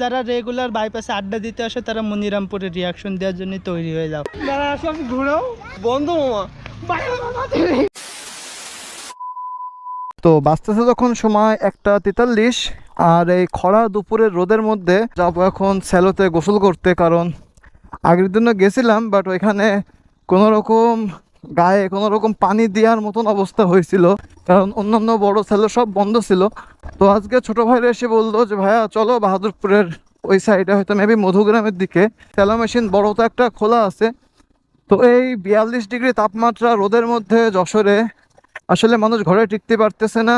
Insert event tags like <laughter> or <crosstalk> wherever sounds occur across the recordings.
যারা রেগুলার বাইপাসে আড্ডা দিতে আসে তারা মনিরামপুরে রিয়াকশন দেওয়ার জন্য তৈরি হয়ে যাও। যারা সব ঘুরো বন্ধু তো বাঁচতেছে যখন সময় একটা তেতাল্লিশ আর এই খরা দুপুরের রোদের মধ্যে যাব এখন স্যালোতে গোসল করতে কারণ আগের দিনও গেছিলাম বাট ওইখানে কোনো রকম গায়ে কোনো রকম পানি দেওয়ার মতন অবস্থা হয়েছিল। কারণ অন্যান্য বড় ছেলে সব বন্ধ ছিল। তো আজকে ছোট ভাইরা এসে বলল যে, ভাইয়া, চলো বাহাদুরপুরের ওই সাইডে হয়তো মেবি মধুগ্রামের দিকে। স্যালো মেশিন বড় তো একটা খোলা আছে। তো এই বিয়াল্লিশ ডিগ্রি তাপমাত্রা রোদের মধ্যে যশোরে, আসলে মানুষ ঘরে টিকতে পারতেছে না।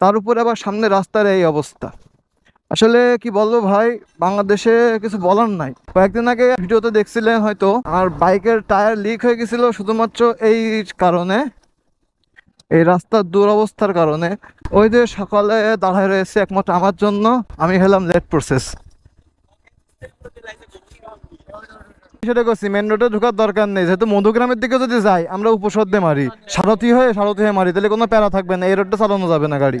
তার উপরে আবার সামনে রাস্তার এই অবস্থা। আসলে কি বলব ভাই, বাংলাদেশে কিছু বলার নাই। কয়েকদিন আগে ভিডিওতে দেখছিলেন হয়তো, আর বাইকের টায়ার লিক হয়ে গেছিল শুধুমাত্র এই কারণে, এই রাস্তার দুরবস্থার কারণে। ওই যে সকালে দাঁড়ায় রয়েছে একমাত্র আমার জন্য, আমি হলাম লেট প্রসেস সেটা করছি মেন রোডে ঢোকার দরকার নেই, যেহেতু মধুগ্রামের দিকে যদি যাই, আমরা উপসর্দে মারি। সারথি হয়ে সারথি হয়ে মারি, তাহলে কোনো প্যারা থাকবে না, এই রোডটা চালানো যাবে না গাড়ি।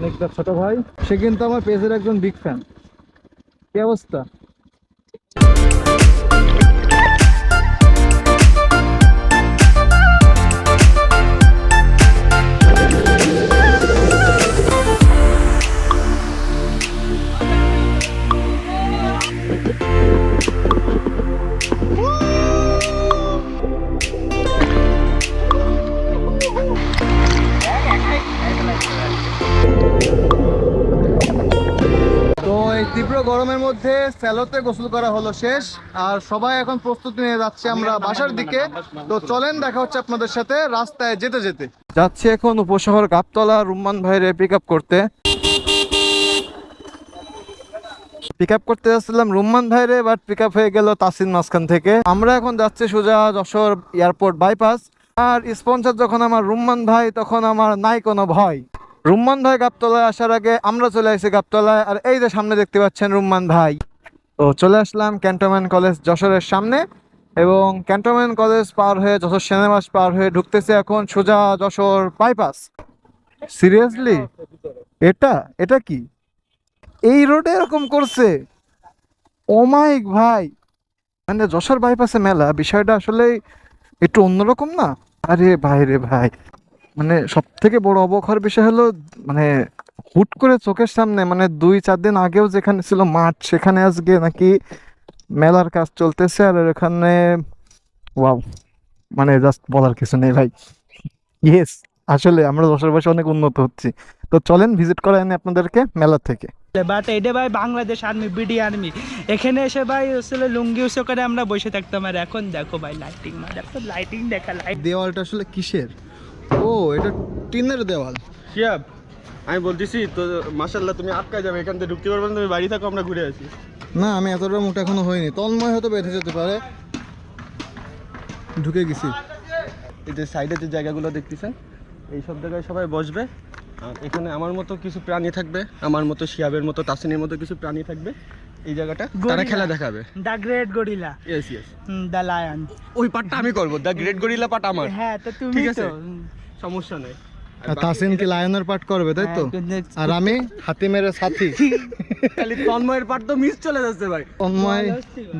অনেকটা ছোট ভাই। সে কিন্তু আমার পেজের একজন বিগ ফ্যান কি অবস্থা? গরমের মধ্যে স্যালোতে গোসল করা হলো শেষ, আর সবাই এখন প্রস্তুতি নিয়ে যাচ্ছে আমরা বাসার দিকে। তো চলেন, দেখা হচ্ছে আপনাদের সাথে রাস্তায় যেতে যেতে। যাচ্ছি এখন উপশহর গাবতলা রুম্মান ভাইরে পিক আপ করতে। পিক আপ করতে যাচ্ছিলাম রুম্মান ভাইরে বাট পিক আপ হয়ে গেল তাসিন মাঝখান থেকে। আমরা এখন যাচ্ছি সোজা যশোর এয়ারপোর্ট বাইপাস আর স্পন্সর যখন আমার রুম্মান ভাই, তখন আমার নাই কোনো ভয়। রুম্মান ভাই গাবতলায় আসার আগে আমরা চলে আসি গাবতলায়, আর এই যে সামনে দেখতে পাচ্ছেন রুম্মান ভাই। তো চলে আসলাম ক্যান্টনমেন্ট কলেজ যশোরের সামনে, এবং ক্যান্টনমেন্ট কলেজ পার হয়ে, যশোর সিনেমাস পার হয়ে ঢুকতেছে এখন সোজা যশোর বাইপাস সিরিয়াসলি এটা? এটা কি? এই রোডে এরকম করছে? ও মাইক ভাই! মানে যশোর বাইপাসে মেলা, বিষয়টা আসলে একটু অন্যরকম না? আরে ভাই রে ভাই! মানে সব থেকে বড় অবাক হওয়ার বিষয় হলো মানে হুট করে চোখের সামনে মানে দুই চার দিন আগেও যেখানে ছিল মাঠ সেখানে আজকে নাকি মেলার কাজ চলতেছে আর এখানে ওয়াও মানে জাস্ট বলার কিছু নেই ভাই। ইয়েস আসলে আমরা দশের বয়সে অনেক উন্নত হচ্ছি। তো চলেন ভিজিট করা এনে আপনাদেরকে মেলা থেকে। বাট এটা ভাই বাংলাদেশ আর্মি বিডি আর্মি এখানে এসে ভাই আসলে লুঙ্গি উসে করে আমরা বসে থাকতাম আর এখন দেখো ভাই লাইটিং দেখো লাইটিং দেখা লাইট দেওয়ালটা আসলে কিসের? ও এটা টিনের দেওয়াল। শিয়াব আমি বলতেছি তো মাশাল্লাহ তুমি আটকায় যাবে এখান থেকে ঢুকতে পারবে না তুমি বাড়ি থাকো আমরা ঘুরে আসি। না আমি এতটা মোটা এখনও হয়নি। তন্ময় হয়তো বেঁধে যেতে পারে। ঢুকে গেছি। এই যে সাইডে যে জায়গাগুলো দেখতেছেন এই সব জায়গায় সবাই বসবে। আর এখানে আমার মতো কিছু প্রাণী থাকবে আমার মতো শিয়াবের মতো তাসিনের মতো কিছু প্রাণী থাকবে। এই জায়গাটা তারা খেলা দেখাবে। The great gorilla yes yes the lion ওই পার্টটা আমি করব। দ্য গ্রেট গরিলা পার্ট আমার। হ্যাঁ তো তুমি ঠিক আছে। সমস্যা নেই। তাসিন কি লায়নের পাঠ করবে তাই তো? হ্যাঁ, আর আমি হাতি মেরে সাথী। <laughs> খালি তন্ময়ের পার্ট তো মিস চলে যাচ্ছে ভাই। তন্ময়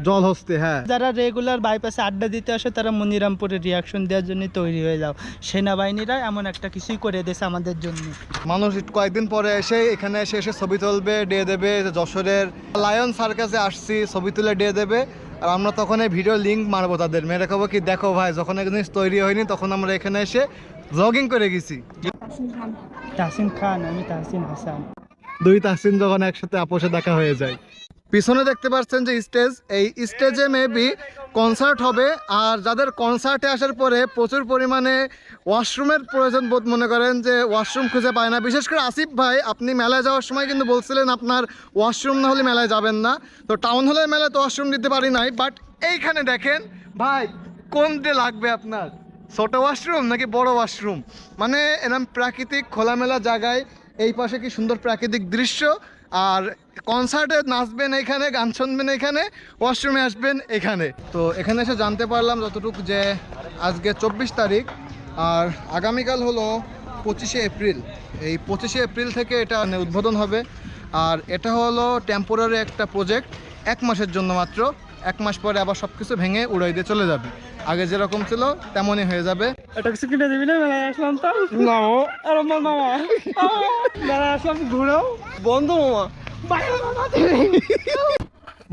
জল হস্তে হ্যাঁ। যারা রেগুলার বাইপাসে আড্ডা দিতে আসে তারা মনিরামপুরে রিয়াকশন দেওয়ার জন্য তৈরি হয়ে যাও। সেনাবাহিনীরা এমন একটা কিছুই করে দিয়েছে আমাদের জন্য। মানুষ কয়েকদিন পরে এসে এখানে এসে এসে ছবি তুলবে দিয়ে দেবে যশোরের লায়ন সার্কাসে আসছি ছবি তুলে দিয়ে দেবে। আর আমরা তখন এই ভিডিও লিঙ্ক মারবো তাদের। মেরে খাব কি? দেখো ভাই যখন এক জিনিস তৈরি হয়নি তখন আমরা এখানে এসে ব্লগিং করে গেছি। তাহসিন খান। আমি তাহসিন হাসান। দুই তাসিন যখন একসাথে আপোষে দেখা হয়ে যায়। পিছনে দেখতে পাচ্ছেন যে স্টেজ এই স্টেজে মেবি কনসার্ট হবে আর যাদের কনসার্টে আসার পরে প্রচুর পরিমাণে ওয়াশরুমের প্রয়োজন বোধ মনে করেন যে ওয়াশরুম খুঁজে পায় না। বিশেষ করে আসিফ ভাই আপনি মেলায় যাওয়ার সময় কিন্তু বলছিলেন আপনার ওয়াশরুম না হলে মেলায় যাবেন না। তো টাউন হলের মেলায় তো ওয়াশরুম দিতে পারি নাই বাট এইখানে দেখেন ভাই কোনতে লাগবে আপনার? ছোট ওয়াশরুম নাকি বড় ওয়াশরুম মানে এরকম প্রাকৃতিক খোলামেলা জায়গায় এই পাশে কি সুন্দর প্রাকৃতিক দৃশ্য? আর কনসার্টে নাচবেন এখানে, গান শুনবেন এখানে ওয়াশরুমে আসবেন এখানে। তো এখানে এসে জানতে পারলাম যতটুকু যে আজকে চব্বিশ তারিখ, আর আগামীকাল হলো পঁচিশে এপ্রিল। এই পঁচিশে এপ্রিল থেকে এটা মানে উদ্বোধন হবে। আর এটা হলো টেম্পোরারি একটা প্রজেক্ট এক মাসের জন্য মাত্র। এক মাস পরে আবার সব কিছু ভেঙে উড়াই দিয়ে চলে যাবে। আগে যেরকম ছিল তেমনই হয়ে যাবে। এটা কিছু কিনে দিবি না? মেলায় আসলাম তো। না ও আর আমার মামা মেলায় আসলাম ঘুরো বন্ধ মামা।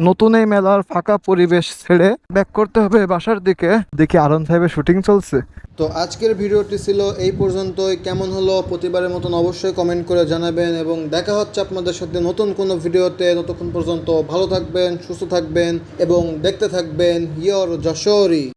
নতুন এই মেলার ফাঁকা পরিবেশ ছেড়ে ব্যাক করতে হবে বাসার দিকে। দেখি আরন সাহেবের শুটিং চলছে। তো আজকের ভিডিওটি ছিল এই পর্যন্তই। কেমন হলো প্রতিবারের মতন অবশ্যই কমেন্ট করে জানাবেন এবং দেখা হচ্ছে আপনাদের সাথে নতুন কোনো ভিডিওতে। ততক্ষণ পর্যন্ত ভালো থাকবেন সুস্থ থাকবেন এবং দেখতে থাকবেন। ইয়র যশোরী